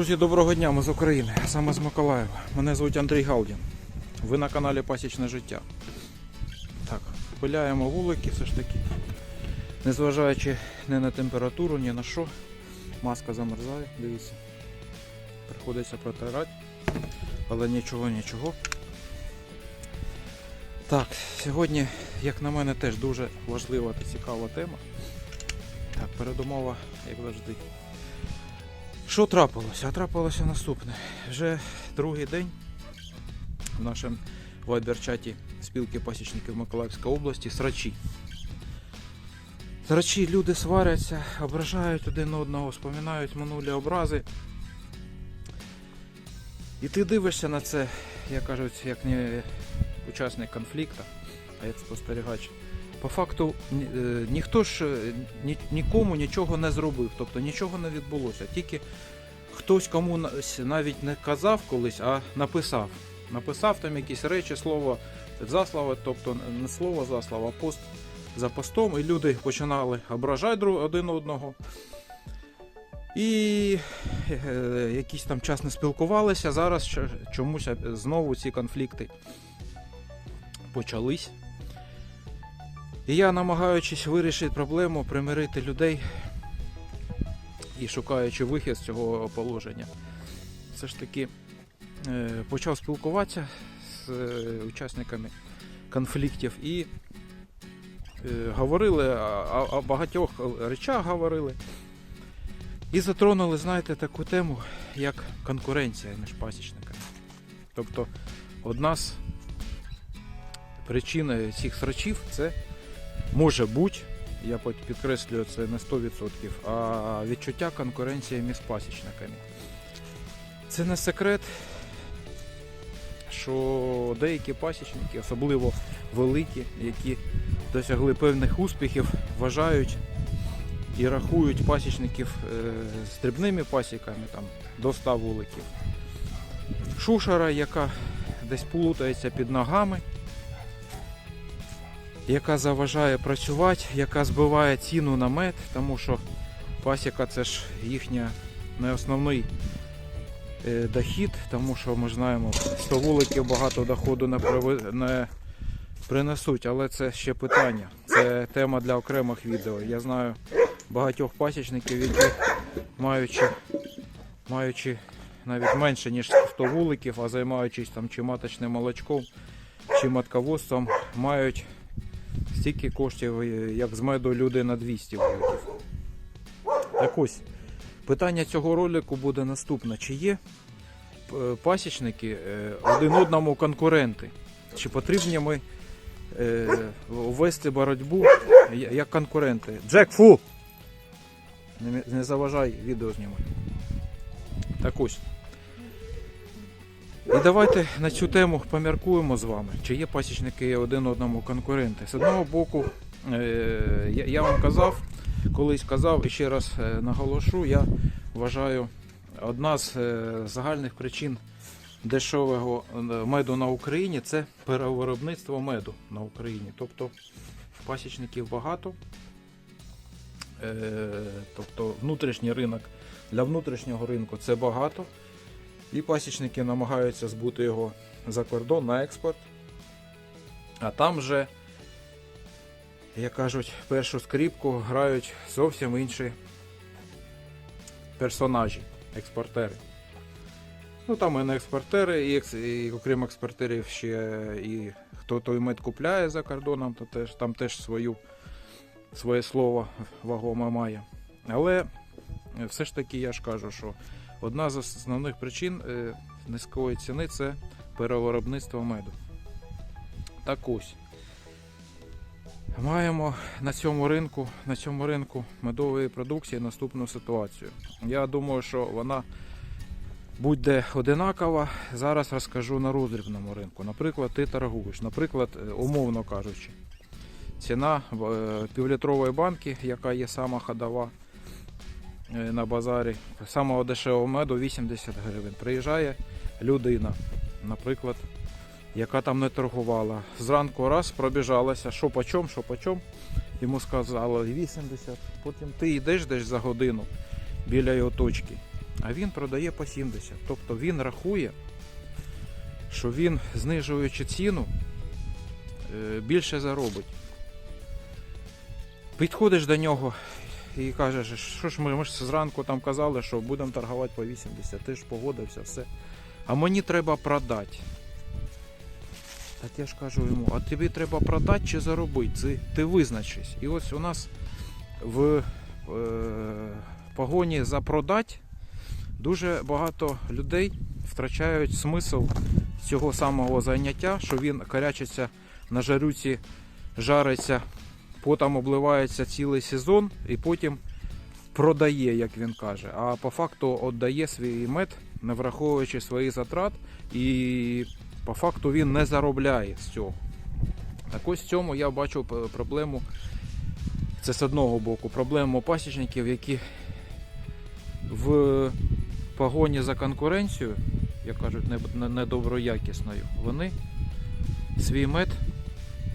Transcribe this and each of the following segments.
Друзі, доброго дня, ми з України, саме з Миколаєва. Мене звуть Андрій Галдін. Ви на каналі Пасічне життя. Так, пиляємо вулики все ж таки. Незважаючи ні на температуру, ні на що. Маска замерзає, дивіться. Приходиться протирати. Але нічого, нічого. Так, сьогодні, як на мене, теж дуже важлива та цікава тема. Так, передумова, як завжди. Що трапилося? А трапилося наступне. Вже другий день в нашому вайбер-чаті спілки пасічників Миколаївської області срачі. Срачі люди сваряться, ображають один одного, споминають минулі образи. І ти дивишся на це, як кажуть, як не учасник конфлікту, а як спостерігач. По факту ні- е, ніхто ж е, ні- нікому нічого не зробив, тобто нічого не відбулося. Тільки хтось кому навіть не казав колись, а написав. Написав там якісь речі, слово за слово, тобто не слово за слово, а пост за постом, і люди починали ображати один одного. І е, якийсь там час не спілкувалися. Зараз чомусь знову ці конфлікти почались. І я, намагаючись вирішити проблему, примирити людей і шукаючи вихід з цього положення, все ж таки е, почав спілкуватися з е, учасниками конфліктів і е, говорили о, багатьох речах говорили. І затронули, знаєте, таку тему, як конкуренція між пасічниками. Тобто одна з причин цих срачів це може бути, я підкреслюю це не 100%, а відчуття конкуренції між пасічниками. Це не секрет, що деякі пасічники, особливо великі, які досягли певних успіхів, вважають і рахують пасічників е, з дрібними пасіками там, до 100 вуликів. Шушера, яка десь плутається під ногами, яка заважає працювати, яка збиває ціну на мед, тому що пасіка це ж їхня не основний е, дохід, тому що ми знаємо, 100 вуликів багато доходу не, приви- не принесуть, але це ще питання. Це тема для окремих відео. Я знаю багатьох пасічників, які маючи, маючи навіть менше, ніж 100 вуликів, а займаючись там чи маточним молочком, чи матководством, мають стільки коштів, е, як з меду люди на 200 вуликів. Так ось, питання цього ролику буде наступне. Чи є е, пасічники е, один одному конкуренти? Чи потрібні ми ввести боротьбу як конкуренти? Джек, фу! Не заважай відео знімати. Так ось. І давайте на цю тему поміркуємо з вами, чи є пасічники один одному конкуренти. З одного боку, е, я, вам казав, колись казав і ще раз е, наголошу, я вважаю, одна з е, загальних причин дешевого меду на Україні це перевиробництво меду на Україні. Тобто пасічників багато. Тобто внутрішній ринок для внутрішнього ринку це багато. І пасічники намагаються збути його за кордон на експорт. А там вже, як кажуть, першу скріпку грають зовсім інші персонажі, експортери. Ну там і не експортери, і, екс- і окрім експортерів ще і хто той мед купляє за кордоном, то теж, там теж свою, своє слово вагоме має. Але все ж таки я ж кажу, що одна з основних причин е, низької ціни це перевиробництво меду. Так ось. Маємо на цьому ринку, на цьому ринку медової продукції наступну ситуацію. Я думаю, що вона буде одинакова. Зараз розкажу на роздрібному ринку. Наприклад, ти торгуєш. Наприклад, е, умовно кажучи, ціна е, півлітрової банки, яка є сама ходова на базарі, самого дешевого меду 80 гривень. Приїжджає людина, наприклад, яка там не торгувала. Зранку раз пробіжалася, що по чому, що по чому. Йому сказали 80, потім ти йдеш десь за годину біля його точки. а він продає по 70. Тобто він рахує, що він, знижуючи ціну, е, більше заробить. Підходиш до нього і кажеш, що ж ми, ми ж зранку там казали, що будемо торгувати по 80, ти ж погодився, все. А мені треба продати. Так я ж кажу йому, а тобі треба продати чи заробити? Ти, ти визначись. І ось у нас в е, погоні за продать дуже багато людей втрачають смисл цього самого заняття, що він карячиться на жарюці, жариться, потім обливається цілий сезон і потім продає, як він каже. А по факту віддає свій мед, не враховуючи свої затрат, і по факту він не заробляє з цього. Так ось в цьому я бачу проблему. Це з одного боку, проблему пасічників, які в погоні за конкуренцією, як кажуть, не- не- недоброякісною, вони свій мед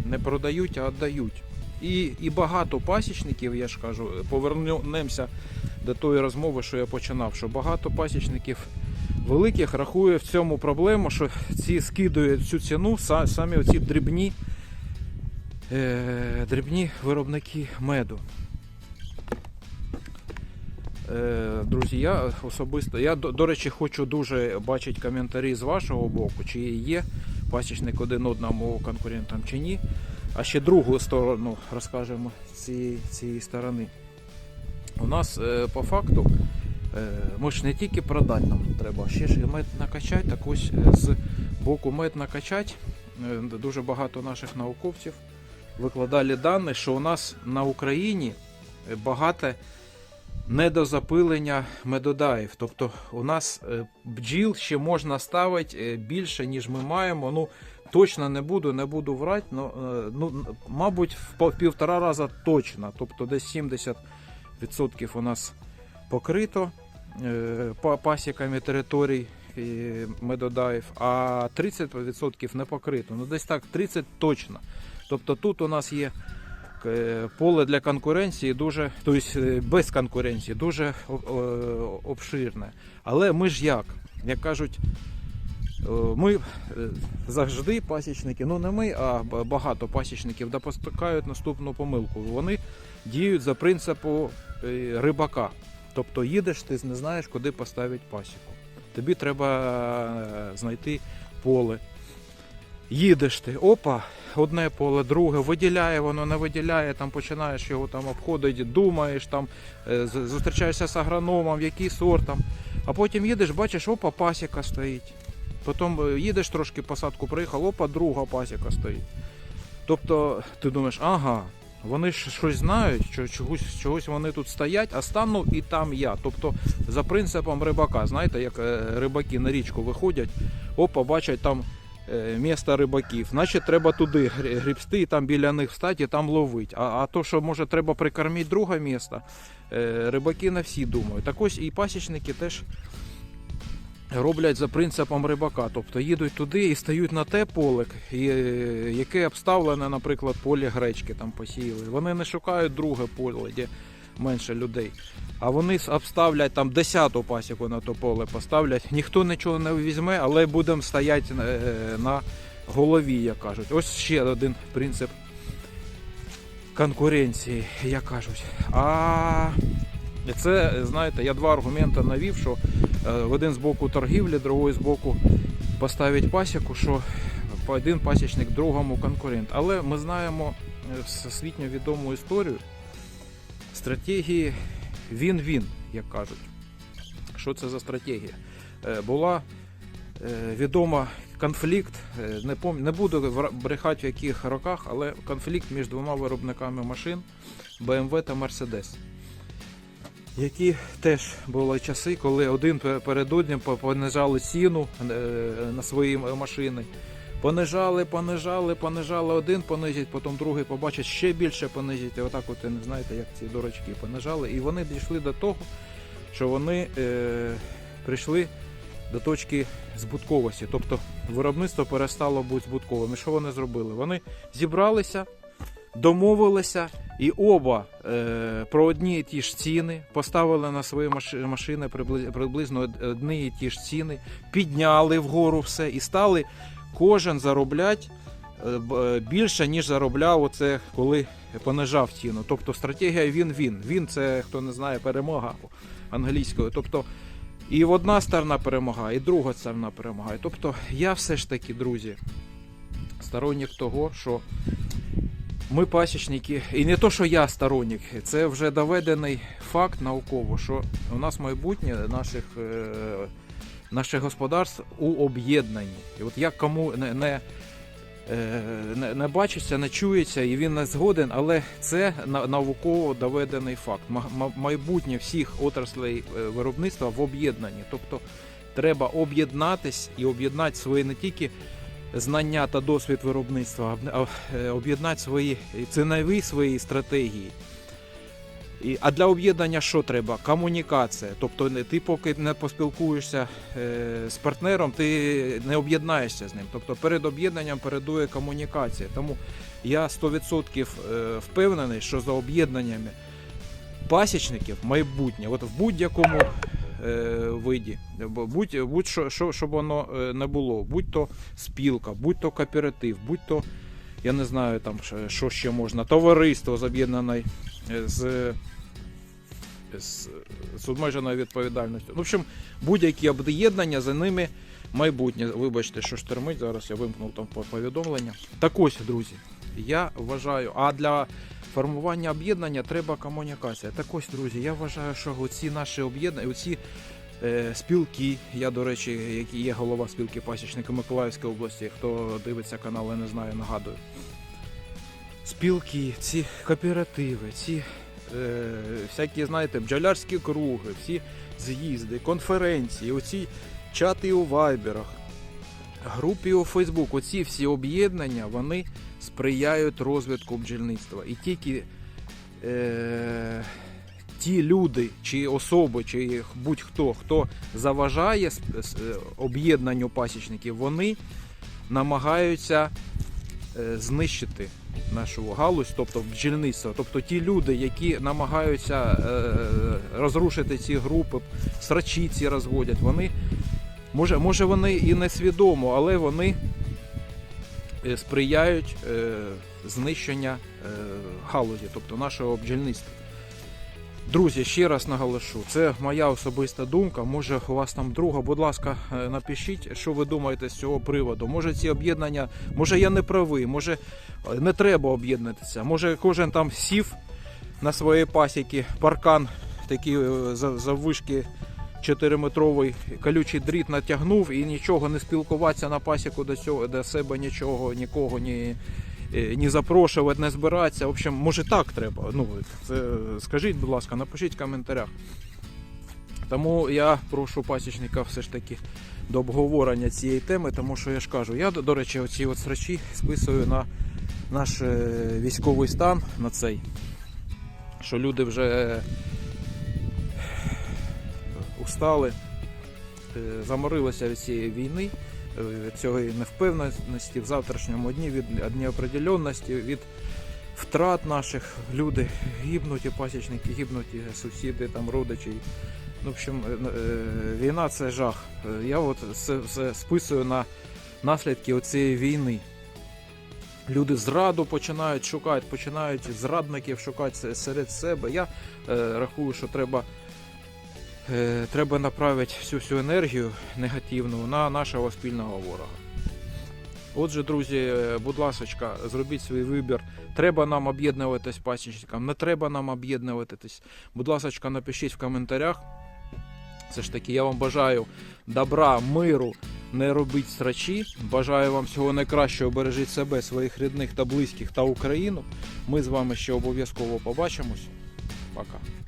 не продають, а віддають. І, і багато пасічників, я ж кажу, повернемося до тої розмови, що я починав, що багато пасічників великих рахує в цьому проблему, що ці скидують цю ціну са- самі оці дрібні, е, дрібні виробники меду. Е, Друзі, я особисто, я до, речі, хочу дуже бачити коментарі з вашого боку, чи є пасічник один одному конкурентом чи ні. А ще другу сторону розкажемо цієї, цієї сторони. У нас е, по факту е, ж не тільки продати нам треба, ще ж і мед накачати. Так ось е, з боку мед накачати. Е, дуже багато наших науковців викладали дані, що у нас на Україні багато недозапилення медодаїв. Тобто у нас бджіл ще можна ставити більше, ніж ми маємо. Ну, точно не буду, не буду врати, но, е, ну, мабуть, в півтора раза точно. Тобто десь 70% у нас покрито е, пасіками територій медодаїв, а 30% не покрито. Ну, десь так, 30% точно. Тобто тут у нас є е, поле для конкуренції дуже, тобто е, без конкуренції, дуже обширне. Але ми ж як? Як кажуть, ми е, завжди пасічники, ну не ми, а багато пасічників допускають наступну помилку. Вони діють за принципу е, рибака. Тобто їдеш, ти не знаєш, куди поставити пасіку. Тобі треба е, знайти поле. Їдеш ти, опа, одне поле, друге, виділяє воно, не виділяє, там починаєш його там обходити, думаєш, там е, зустрічаєшся з агрономом, який сорт там. А потім їдеш, бачиш, опа, пасіка стоїть. Потім е, їдеш трошки посадку приїхав, опа, друга пасіка стоїть. Тобто ти думаєш, ага, вони ж щось знають, що чогось, чогось вони тут стоять, а стану і там я. Тобто за принципом рибака, знаєте, як е, рибаки на річку виходять, опа, бачать там е, місто рибаків, значить треба туди гр- грібсти, і там біля них стати і там ловить. А, а то, що може треба прикормити друге місто, рибаки на всі думають. Так ось і пасічники теж роблять за принципом рибака. Тобто їдуть туди і стають на те поле, яке обставлене, наприклад, поле гречки там посіяли. Вони не шукають друге поле, де менше людей. А вони обставлять там десяту пасіку на то поле поставлять. Ніхто нічого не візьме, але будемо стояти е, на голові, як кажуть. Ось ще один принцип конкуренції, як кажуть. А це, знаєте, я два аргументи навів, що е, один з боку торгівлі, другий з боку поставить пасіку, що один пасічник другому конкурент. Але ми знаємо е, всесвітньо відому історію стратегії він-він, як кажуть. Що це за стратегія? Е, Була відома конфлікт, не, буду брехати в яких роках, але конфлікт між двома виробниками машин BMW та Mercedes. Які теж були часи, коли один пе- перед одним понижали ціну е, на свої машини. Понижали, понижали, понижали один понизять, потім другий побачить ще більше понизять. І отак от не знаєте, як ці дурачки понижали. І вони дійшли до того, що вони е, прийшли до точки збутковості. Тобто виробництво перестало бути збутковим. І що вони зробили? Вони зібралися, домовилися і оба е, про одні і ті ж ціни, поставили на свої машини приблизно одні і ті ж ціни, підняли вгору все і стали кожен заробляти е, е, більше, ніж заробляв оце, коли понижав ціну. Тобто стратегія він-він. Він це, хто не знає, перемога англійською. Тобто і одна сторона перемагає, і друга сторона перемагає. Тобто я все ж таки, друзі, сторонник того, що ми пасічники, і не то, що я сторонник, це вже доведений факт науково, що у нас майбутнє наших, е, наших господарств у об'єднанні. І от як кому не, не, е, не, не бачиться, не чується, і він не згоден, але це на- науково доведений факт. Ма- ма- Майбутнє всіх отраслей е, виробництва в об'єднанні. Тобто треба об'єднатись і об'єднати свої не тільки знання та досвід виробництва, е, об'єднати свої цінові свої стратегії. А для об'єднання що треба? Комунікація. Тобто ти поки не поспілкуєшся е, з партнером, ти не об'єднаєшся з ним. Тобто перед об'єднанням передує комунікація. Тому я 100% е, впевнений, що за об'єднаннями пасічників майбутнє, от в будь-якому виді, будь, будь що, що, щоб воно е, не було, будь то спілка, будь то кооператив, будь то, я не знаю там що- ще можна, товариство з об'єднаної е, з, з, з обмеженою відповідальністю. Ну, в общем, будь-які об'єднання за ними майбутнє. Вибачте, що штормить, зараз я вимкнув там повідомлення. Так ось, друзі, я вважаю, а для формування об'єднання треба комунікація. Так ось, друзі, я вважаю, що оці наші об'єднання, оці е, спілки, я, до речі, який є голова спілки пасічника Миколаївської області, хто дивиться канал, я не знаю, нагадую. Спілки, ці кооперативи, ці е, всякі, знаєте, бджолярські круги, всі з'їзди, конференції, оці чати у вайберах, групі у Фейсбук, оці всі об'єднання, вони сприяють розвитку бджільництва. І тільки е, ті люди, чи особи, чи будь-хто, хто заважає е, об'єднанню пасічників, вони намагаються е, знищити нашу галузь, тобто бджільництво. Тобто ті люди, які намагаються е, розрушити ці групи, срачі ці розводять, вони може, може вони і не свідомо, але вони сприяють е, знищення е, галузі, тобто нашого бджільництва. Друзі, ще раз наголошу, це моя особиста думка. Може, у вас там друга, будь ласка, е, напишіть, що ви думаєте з цього приводу. Може, ці об'єднання, може я не правий, може е, не треба об'єднатися. Може, кожен там сів на своїй пасіки, паркан е, за- заввишки 4-метровий колючий дріт натягнув і нічого не спілкуватися на пасіку до цього до себе нічого, нікого ні, е, ні запрошувати, не збиратися. В общем, може так треба. Ну, це, скажіть, будь ласка, напишіть в коментарях. Тому я прошу пасічника все ж таки до обговорення цієї теми, тому що я ж кажу, я, до речі, оці от срачі списую на наш е, військовий стан, на цей, що люди вже устали, е, заморилися від цієї війни, е, від цієї невпевненості в завтрашньому дні, від неопределенності, від втрат наших. Люди гибнуть, і пасічники гибнуть, і сусіди, там, родичі. Ну, в общем, е, війна це жах. Я от це все списую на наслідки цієї війни. Люди зраду починають шукати, починають зрадників шукати серед себе. Я е, рахую, що треба, треба направити всю всю енергію негативну на нашого спільного ворога. Отже, друзі, е, будь ласка, зробіть свій вибір. Треба нам об'єднуватись пасічникам, не треба нам об'єднуватись. Будь ласка, напишіть в коментарях. Все ж таки, я вам бажаю добра, миру, не робіть срачі. Бажаю вам всього найкращого, бережіть себе, своїх рідних та близьких та Україну. Ми з вами ще обов'язково побачимось. Пока.